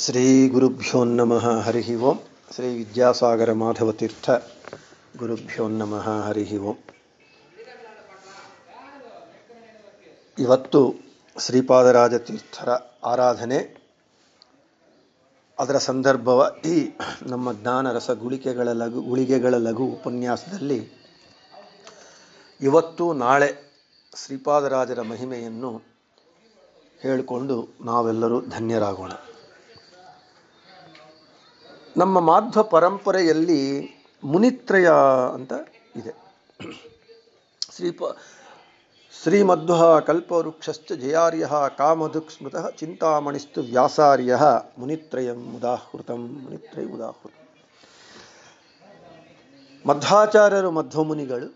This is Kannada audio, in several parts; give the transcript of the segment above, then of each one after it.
ಶ್ರೀ ಗುರುಭ್ಯೋ ನಮಃ ಹರಿ ಓಂ. ಶ್ರೀ ವಿದ್ಯಾಸಾಗರ ಮಾಧವತೀರ್ಥ ಗುರುಭ್ಯೋ ನಮಃ ಹರಿ ಓಂ. ಇವತ್ತು ಶ್ರೀಪಾದರಾಜ ತೀರ್ಥರ ಆರಾಧನೆ. ಅದರ ಸಂದರ್ಭವ ಈ ನಮ್ಮ ಜ್ಞಾನರಸ ಗುಳಿಕೆಗಳ ಲಘು ಗುಳಿಗೆಗಳ ಲಘು ಉಪನ್ಯಾಸದಲ್ಲಿ ಇವತ್ತು ನಾಳೆ ಶ್ರೀಪಾದರಾಜರ ಮಹಿಮೆಯನ್ನು ಹೇಳಿಕೊಂಡು ನಾವೆಲ್ಲರೂ ಧನ್ಯರಾಗೋಣ. ನಮ್ಮ ಮಾಧ್ವ ಪರಂಪರೆಯಲ್ಲಿ ಮುನಿತ್ರಯ ಅಂತ ಇದೆ. ಶ್ರೀ ಶ್ರೀಮಧ್ವ ಕಲ್ಪವೃಕ್ಷಶ್ಚ ಜಯಾರ್ಯ ಕಾಮಧುಕ್ ಸ್ಮೃತಃ ಚಿಂತಾಮಣಿಸ್ತು ವ್ಯಾಸಾರ್ಯ ಮುನಿತ್ರಯಂ ಉದಾಹೃತಂ ಮುನಿತ್ರಯ ಉದಾಹೃತ. ಮಧ್ವಾಚಾರ್ಯರು ಮಧ್ವಮುನಿಗಳು,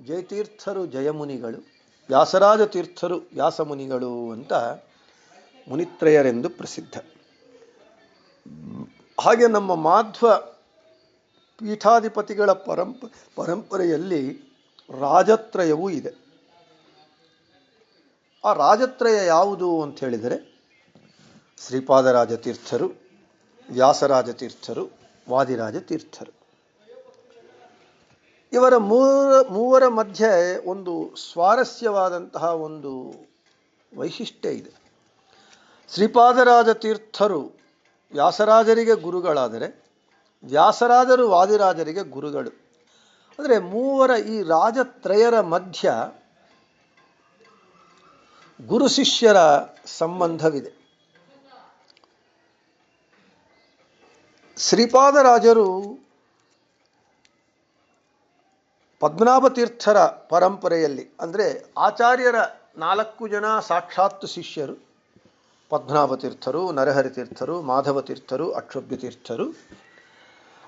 ಜಯತೀರ್ಥರು ಜಯಮುನಿಗಳು ವ್ಯಾಸರಾಜ ತೀರ್ಥರು ವ್ಯಾಸಮುನಿಗಳು ಅಂತ ಮುನಿತ್ರಯರೆಂದು ಪ್ರಸಿದ್ಧ. ಹಾಗೆ ನಮ್ಮ ಮಾಧ್ವ ಪೀಠಾಧಿಪತಿಗಳ ಪರಂಪ, ಪರಂಪರೆಯಲ್ಲಿ ರಾಜತ್ರಯವೂ ಇದೆ. ಆ ರಾಜತ್ರಯ ಯಾವುದು ಅಂತ ಹೇಳಿದರೆ ಶ್ರೀಪಾದರಾಜ ತೀರ್ಥರು ವ್ಯಾಸರಾಜ ತೀರ್ಥರು ವಾದಿರಾಜ ತೀರ್ಥರು ಇವರ ಮೂರ, ಮೂವರ ಮಧ್ಯೆ ಒಂದು ಸ್ವಾರಸ್ಯವಾದಂತಹ ಒಂದು ವೈಶಿಷ್ಟ್ಯ ಇದೆ. ಶ್ರೀಪಾದರಾಜ ತೀರ್ಥರು ವ್ಯಾಸರಾಜರಿಗೆ ಗುರುಗಳಾದರೆ ವ್ಯಾಸರಾಜರು ವಾದಿರಾಜರಿಗೆ ಗುರುಗಳು. ಅಂದರೆ ಮೂವರ ಈ ರಾಜತ್ರಯರ ಮಧ್ಯ ಗುರು ಶಿಷ್ಯರ ಸಂಬಂಧವಿದೆ. ಶ್ರೀಪಾದರಾಜರು ಪದ್ಮನಾಭ ತೀರ್ಥರ ಪರಂಪರೆಯಲ್ಲಿ, ಅಂದರೆ ಆಚಾರ್ಯರ ನಾಲ್ಕು ಜನ ಸಾಕ್ಷಾತ್ ಶಿಷ್ಯರು ಪದ್ಮನಾಭ ನರಹರಿತೀರ್ಥರು, ಮಾಧವತೀರ್ಥರು ತೀರ್ಥರು ಮಾಧವ ತೀರ್ಥರು ಅಕ್ಷೋಭ್ಯ ತೀರ್ಥರು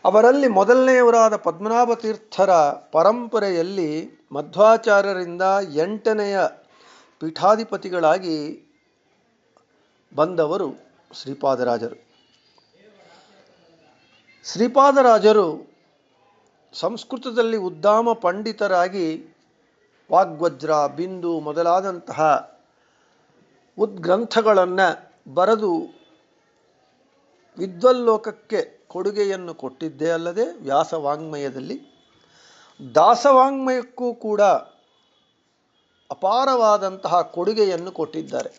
ಅವರಲ್ಲಿ ಮೊದಲನೆಯವರಾದ ಪದ್ಮನಾಭತೀರ್ಥರ ಪರಂಪರೆಯಲ್ಲಿ ಮಧ್ವಾಚಾರ್ಯರಿಂದ ಎಂಟನೆಯ ಪೀಠಾಧಿಪತಿಗಳಾಗಿ ಬಂದವರು ಶ್ರೀಪಾದರಾಜರು. ಶ್ರೀಪಾದರಾಜರು ಸಂಸ್ಕೃತದಲ್ಲಿ ಉದ್ದಾಮ ಪಂಡಿತರಾಗಿ ವಾಗ್ವಜ್ರ, ಬಿಂದು ಮೊದಲಾದಂತಹ ಉದ್ಗ್ರಂಥಗಳನ್ನು ಬರೆದು ವಿದ್ವಲ್ಲೋಕಕ್ಕೆ ಕೊಡುಗೆಯನ್ನು ಕೊಟ್ಟಿದ್ದೇ ಅಲ್ಲದೆ ವ್ಯಾಸವಾಂಗ್ಮಯದಲ್ಲಿ. ದಾಸವಾಂಗ್ಮಯಕ್ಕೂ ಕೂಡ ಅಪಾರವಾದಂತಹ ಕೊಡುಗೆಯನ್ನು ಕೊಟ್ಟಿದ್ದಾರೆ.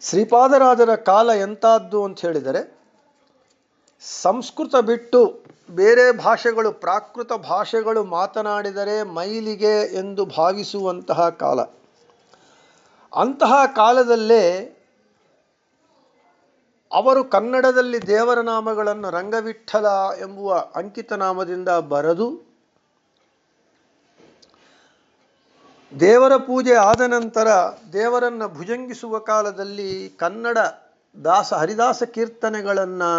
ಶ್ರೀಪಾದರಾಜರ ಕಾಲ ಎಂಥದ್ದು ಅಂತ ಹೇಳಿದರೆ, ಸಂಸ್ಕೃತ ಬಿಟ್ಟು ಬೇರೆ ಭಾಷೆಗಳು, ಪ್ರಾಕೃತ ಭಾಷೆಗಳು ಮಾತನಾಡಿದರೆ ಮೈಲಿಗೆ ಎಂದು ಭಾವಿಸುವಂತಹ ಕಾಲ. ಅಂತಹ ಕಾಲದಲ್ಲೇ ಅವರು ಕನ್ನಡದಲ್ಲಿ ದೇವರ ನಾಮಗಳನ್ನು ರಂಗವಿಠಲ ಎಂಬುವ ಅಂಕಿತ ನಾಮದಿಂದ ಬರೆದು ದೇವರ ಪೂಜೆ ಆದ ನಂತರ ದೇವರನ್ನು ಭುಜಂಗಿಸುವ ಕಾಲದಲ್ಲಿ ಕನ್ನಡ ದಾಸ ಹರಿದಾಸ ಕೀರ್ತನೆಗಳನ್ನು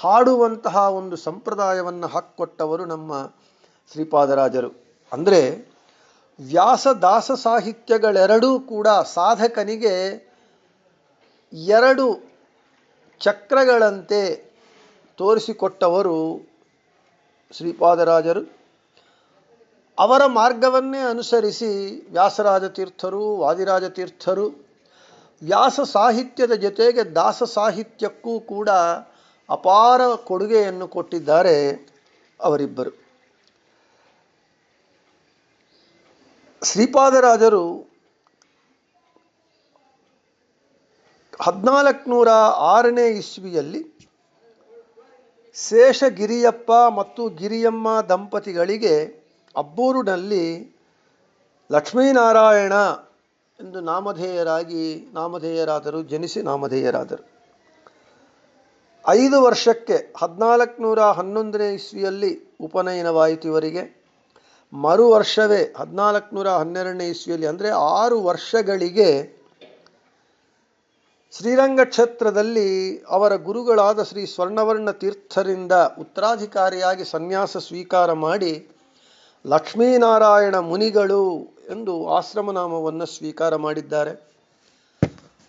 ಹಾಡುವಂತಹ ಒಂದು ಸಂಪ್ರದಾಯವನ್ನು ಹಾಕ್ಕೊಟ್ಟವರು ನಮ್ಮ ಶ್ರೀಪಾದರಾಜರು. ಅಂದರೆ ವ್ಯಾಸ ದಾಸ ಸಾಹಿತ್ಯಗಳೆರಡೂ ಕೂಡ ಸಾಧಕನಿಗೆ ಎರಡು ಚಕ್ರಗಳಂತೆ ತೋರಿಸಿಕೊಟ್ಟವರು ಶ್ರೀಪಾದರಾಜರು. ಅವರ ಮಾರ್ಗವನ್ನೇ ಅನುಸರಿಸಿ ವ್ಯಾಸರಾಜ ತೀರ್ಥರು ವಾದಿರಾಜ ತೀರ್ಥರು ವ್ಯಾಸ ಸಾಹಿತ್ಯದ ಜೊತೆಗೆ ದಾಸ ಸಾಹಿತ್ಯಕ್ಕೂ ಕೂಡ ಅಪಾರ ಕೊಡುಗೆಯನ್ನು ಕೊಟ್ಟಿದ್ದಾರೆ ಅವರಿಬ್ಬರು. ಶ್ರೀಪಾದರಾಜರು ಹದಿನಾಲ್ಕುನೂರ ಆರನೇ ಇಸ್ವಿಯಲ್ಲಿ ಶೇಷಗಿರಿಯಪ್ಪ ಮತ್ತು ಗಿರಿಯಮ್ಮ ದಂಪತಿಗಳಿಗೆ ಅಬ್ಬೂರಿನಲ್ಲಿ ಲಕ್ಷ್ಮೀನಾರಾಯಣ ಎಂದು ನಾಮಧೇಯರಾಗಿ ನಾಮಧೇಯರಾದರು, ಜನಿಸಿ ನಾಮಧೇಯರಾದರು. ಐದು ವರ್ಷಕ್ಕೆ ಹದಿನಾಲ್ಕುನೂರ ಹನ್ನೊಂದನೇ ಇಸ್ವಿಯಲ್ಲಿ ಉಪನಯನವಾಯಿತು ಇವರಿಗೆ. ಮರು ವರ್ಷವೇ ಹದಿನಾಲ್ಕುನೂರ ಹನ್ನೆರಡನೇ ಇಸ್ವಿಯಲ್ಲಿ, ಅಂದರೆ ಆರು ವರ್ಷಗಳಿಗೆ ಶ್ರೀರಂಗ ಕ್ಷೇತ್ರದಲ್ಲಿ ಅವರ ಗುರುಗಳಾದ ಶ್ರೀ ಸ್ವರ್ಣವರ್ಣ ತೀರ್ಥರಿಂದ ಉತ್ತರಾಧಿಕಾರಿಯಾಗಿ ಸನ್ಯಾಸ ಸ್ವೀಕಾರ ಮಾಡಿ ಲಕ್ಷ್ಮೀನಾರಾಯಣ ಮುನಿಗಳು ಎಂದು ಆಶ್ರಮನಾಮವನ್ನು ಸ್ವೀಕಾರ ಮಾಡಿದ್ದಾರೆ.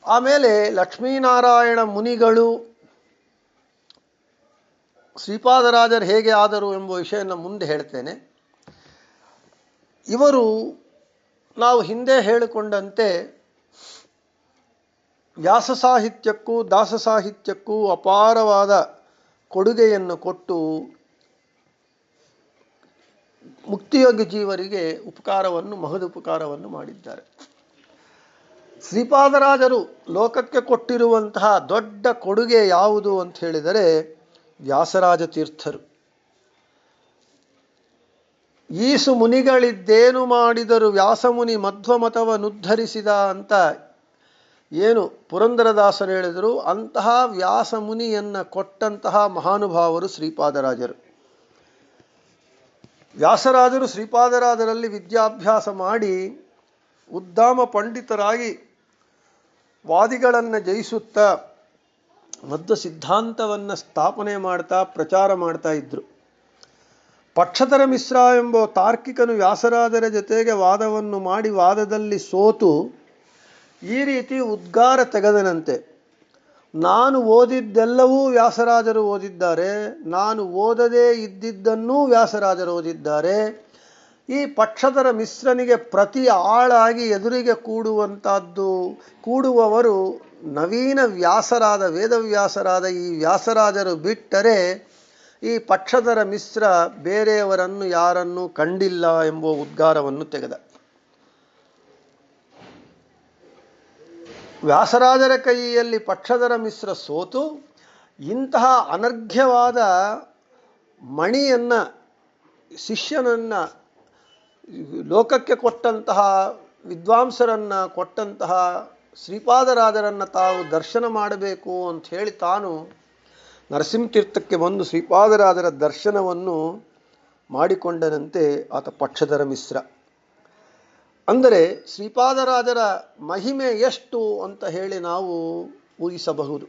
ಆಮೇಲೆ ಲಕ್ಷ್ಮೀನಾರಾಯಣ ಮುನಿಗಳು ಶ್ರೀಪಾದರಾಜರು ಹೇಗೆ ಆದರು ಎಂಬ ವಿಷಯನ ಮುಂದೆ ಹೇಳ್ತೇನೆ. ಇವರು ನಾವು ಹಿಂದೆ ಹೇಳಿಕೊಂಡಂತೆ ವ್ಯಾಸ ಸಾಹಿತ್ಯಕ್ಕೂ ದಾಸ ಸಾಹಿತ್ಯಕ್ಕೂ ಅಪಾರವಾದ ಕೊಡುಗೆಯನ್ನು ಕೊಟ್ಟು ಮುಕ್ತಿಯೋಗ್ಯ ಜೀವರಿಗೆ ಉಪಕಾರವನ್ನು ಮಹದುಪಕಾರವನ್ನು ಮಾಡಿದ್ದಾರೆ. ಶ್ರೀಪಾದರಾಜರು ಲೋಕಕ್ಕೆ ಕೊಟ್ಟಿರುವಂತಹ ದೊಡ್ಡ ಕೊಡುಗೆ ಯಾವುದು ಅಂತ ಹೇಳಿದರೆ ವ್ಯಾಸರಾಜ ತೀರ್ಥರು ಈಸು ಮುನಿಗಳಿದ್ದೇನು ಮಾಡಿದರು ವ್ಯಾಸಮುನಿ ಮಧ್ವಮತವನ್ನುದ್ಧರಿಸಿದ ಅಂತ ಏನು ಪುರಂದರದಾಸರು ಹೇಳಿದರು, ಅಂತಹ ವ್ಯಾಸಮುನಿಯನ್ನು ಕೊಟ್ಟಂತಹ ಮಹಾನುಭಾವರು ಶ್ರೀಪಾದರಾಜರು. ವ್ಯಾಸರಾಜರು ಶ್ರೀಪಾದರಾಜರಲ್ಲಿ ವಿದ್ಯಾಭ್ಯಾಸ ಮಾಡಿ ಉದ್ದಾಮ ಪಂಡಿತರಾಗಿ ವಾದಿಗಳನ್ನು ಜಯಿಸುತ್ತಾ ಮಧ್ವ ಸಿದ್ಧಾಂತವನ್ನು ಸ್ಥಾಪನೆ ಮಾಡ್ತಾ ಪ್ರಚಾರ ಮಾಡ್ತಾ ಇದ್ರು. ಪಕ್ಷಧರ ಮಿಶ್ರ ಎಂಬ ತಾರ್ಕಿಕನು ವ್ಯಾಸರಾಜರ ಜೊತೆಗೆ ವಾದವನ್ನು ಮಾಡಿ ವಾದದಲ್ಲಿ ಸೋತು ಈ ರೀತಿ ಉದ್ಗಾರ ತೆಗೆದನಂತೆ. ನಾನು ಓದಿದ್ದೆಲ್ಲವೂ ವ್ಯಾಸರಾಜರು ಓದಿದ್ದಾರೆ, ನಾನು ಓದದೇ ಇದ್ದಿದ್ದನ್ನೂ ವ್ಯಾಸರಾಜರು ಓದಿದ್ದಾರೆ. ಈ ಪಕ್ಷಧರ ಮಿಶ್ರನಿಗೆ ಪ್ರತಿ ಆಳಾಗಿ ಎದುರಿಗೆ ಕೂಡುವಂತಹದ್ದು, ಕೂಡುವವರು ನವೀನ ವ್ಯಾಸರಾದ, ವೇದವ್ಯಾಸರಾದ ಈ ವ್ಯಾಸರಾಜರು ಬಿಟ್ಟರೆ ಈ ಪಕ್ಷಧರ ಮಿಶ್ರ ಬೇರೆಯವರನ್ನು ಯಾರನ್ನು ಕಂಡಿಲ್ಲ ಎಂಬ ಉದ್ಗಾರವನ್ನು ತೆಗೆದ. ವ್ಯಾಸರಾಜರ ಕೈಯಲ್ಲಿ ಪಕ್ಷಧರ ಮಿಶ್ರ ಸೋತು, ಇಂತಹ ಅನರ್ಘ್ಯವಾದ ಮಣಿಯನ್ನು, ಶಿಷ್ಯನನ್ನು, ಲೋಕಕ್ಕೆ ಕೊಟ್ಟಂತಹ, ವಿದ್ವಾಂಸರನ್ನು ಕೊಟ್ಟಂತಹ, ಶ್ರೀಪಾದರಾಜರನ್ನು ತಾವು ದರ್ಶನ ಮಾಡಬೇಕು ಅಂತ ಹೇಳಿ ತಾನು ನರಸಿಂಹತೀರ್ಥಕ್ಕೆ ಬಂದು ಶ್ರೀಪಾದರಾಜರ ದರ್ಶನವನ್ನು ಮಾಡಿಕೊಂಡನಂತೆ ಆತ ಪಕ್ಷಧರ ಮಿಶ್ರ. ಅಂದರೆ ಶ್ರೀಪಾದರಾಜರ ಮಹಿಮೆ ಎಷ್ಟು ಅಂತ ಹೇಳಿ ನಾವು ಊಹಿಸಬಹುದು.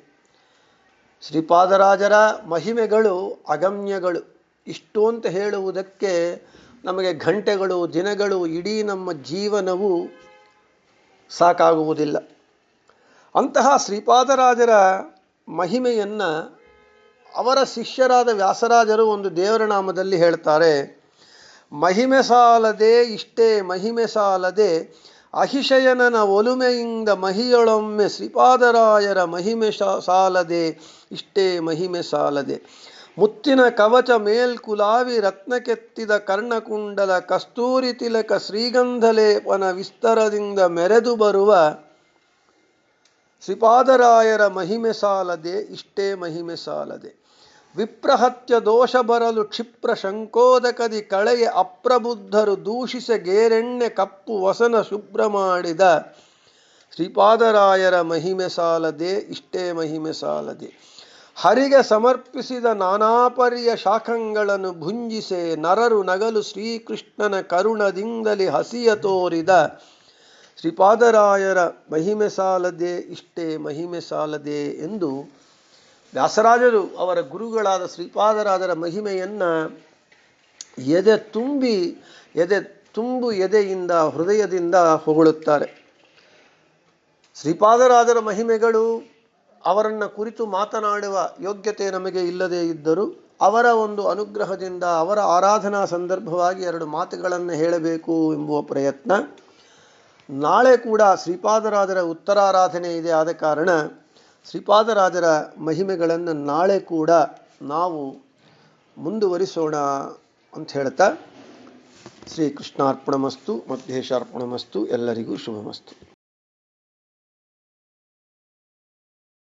ಶ್ರೀಪಾದರಾಜರ ಮಹಿಮೆಗಳು ಅಗಮ್ಯಗಳು. ಇಷ್ಟು ಅಂತ ಹೇಳುವುದಕ್ಕೆ ನಮಗೆ ಗಂಟೆಗಳು ದಿನಗಳು, ಇಡೀ ನಮ್ಮ ಜೀವನವು ಸಾಕಾಗುವುದಿಲ್ಲ. ಅಂತಹ ಶ್ರೀಪಾದರಾಜರ ಮಹಿಮೆಯನ್ನು ಅವರ ಶಿಷ್ಯರಾದ ವ್ಯಾಸರಾಜರು ಒಂದು ದೇವರ ನಾಮದಲ್ಲಿ ಹೇಳ್ತಾರೆ, ಮಹಿಮೆ ಸಾಲದೆ ಇಷ್ಟೇ ಮಹಿಮೆ ಸಾಲದೆ ಅಹಿಶಯನನ ಒಲುಮೆಯಿಂದ ಮಹಿಯೊಳೊಮ್ಮೆ ಶ್ರೀಪಾದರಾಯರ ಮಹಿಮೆ ಸಾಲದೆ ಇಷ್ಟೇ ಮಹಿಮೆ ಸಾಲದೆ. ಮುತ್ತಿನ ಕವಚ ಮೇಲ್ಕುಲಾವಿ ರತ್ನ ಕೆತ್ತಿದ ಕರ್ಣಕುಂಡಲ ಕಸ್ತೂರಿ ತಿಲಕ ಶ್ರೀಗಂಧಲೇಪನ ವಿಸ್ತರದಿಂದ ಮೆರೆದು ಬರುವ ಶ್ರೀಪಾದರಾಯರ ಮಹಿಮೆ ಸಾಲದೆ ಇಷ್ಟೇ ಮಹಿಮೆ ಸಾಲದೆ. ವಿಪ್ರಹತ್ಯ ದೋಷ ಬರಲು ಕ್ಷಿಪ್ರ ಶಂಕೋದಕದಿ ಕಳೆಯ ಅಪ್ರಬುದ್ಧರು ದೂಷಿಸ ಗೇರೆಣ್ಣೆ ಕಪ್ಪು ವಸನ ಶುಭ್ರ ಮಾಡಿದ. ಶ್ರೀಪಾದರಾಯರ ಮಹಿಮೆ ಸಾಲದೆ, ಇಷ್ಟೇ ಮಹಿಮೆ ಸಾಲದೆ. ಹರಿಗೆ ಸಮರ್ಪಿಸಿದ ನಾನಾಪರಿಯ ಶಾಖಂಗಳನ್ನು ಭುಂಜಿಸೆ, ನರರು ನಗಲು ಶ್ರೀಕೃಷ್ಣನ ಕರುಣದಿಂದಲೇ ಹಸಿಯ ತೋರಿದ. ಶ್ರೀಪಾದರಾಯರ ಮಹಿಮೆ ಸಾಲದೆ, ಇಷ್ಟೇ ಮಹಿಮೆ ಸಾಲದೆ ಎಂದು ವ್ಯಾಸರಾಜರು ಅವರ ಗುರುಗಳಾದ ಶ್ರೀಪಾದರಾಜರ ಮಹಿಮೆಯನ್ನು ಎದೆ ತುಂಬಿ, ಎದೆ ತುಂಬು ಎದೆಯಿಂದ, ಹೃದಯದಿಂದ ಹೊಗಳುತ್ತಾರೆ. ಶ್ರೀಪಾದರಾಜರ ಮಹಿಮೆಗಳು ಅವರನ್ನು ಕುರಿತು ಮಾತನಾಡುವ ಯೋಗ್ಯತೆ ನಮಗೆ ಇಲ್ಲದೇ ಇದ್ದರೂ ಅವರ ಒಂದು ಅನುಗ್ರಹದಿಂದ, ಅವರ ಆರಾಧನಾ ಸಂದರ್ಭವಾಗಿ ಎರಡು ಮಾತುಗಳನ್ನು ಹೇಳಬೇಕು ಎಂಬುವ ಪ್ರಯತ್ನ. ನಾಳೆ ಕೂಡ ಶ್ರೀಪಾದರಾಜರ ಉತ್ತರಾರಾಧನೆ ಇದೆ ಆದ ಕಾರಣ ಶ್ರೀಪಾದರಾಜರ ಮಹಿಮೆಗಳನ್ನು ನಾಳೆ ಕೂಡ ನಾವು ಮುಂದುವರಿಸೋಣ ಅಂತ ಹೇಳ್ತಾ ಶ್ರೀಕೃಷ್ಣಾರ್ಪಣಮಸ್ತು ಮಧ್ಯೇಶಾರ್ಪಣಮಸ್ತು ಎಲ್ಲರಿಗೂ ಶುಭಮಸ್ತು.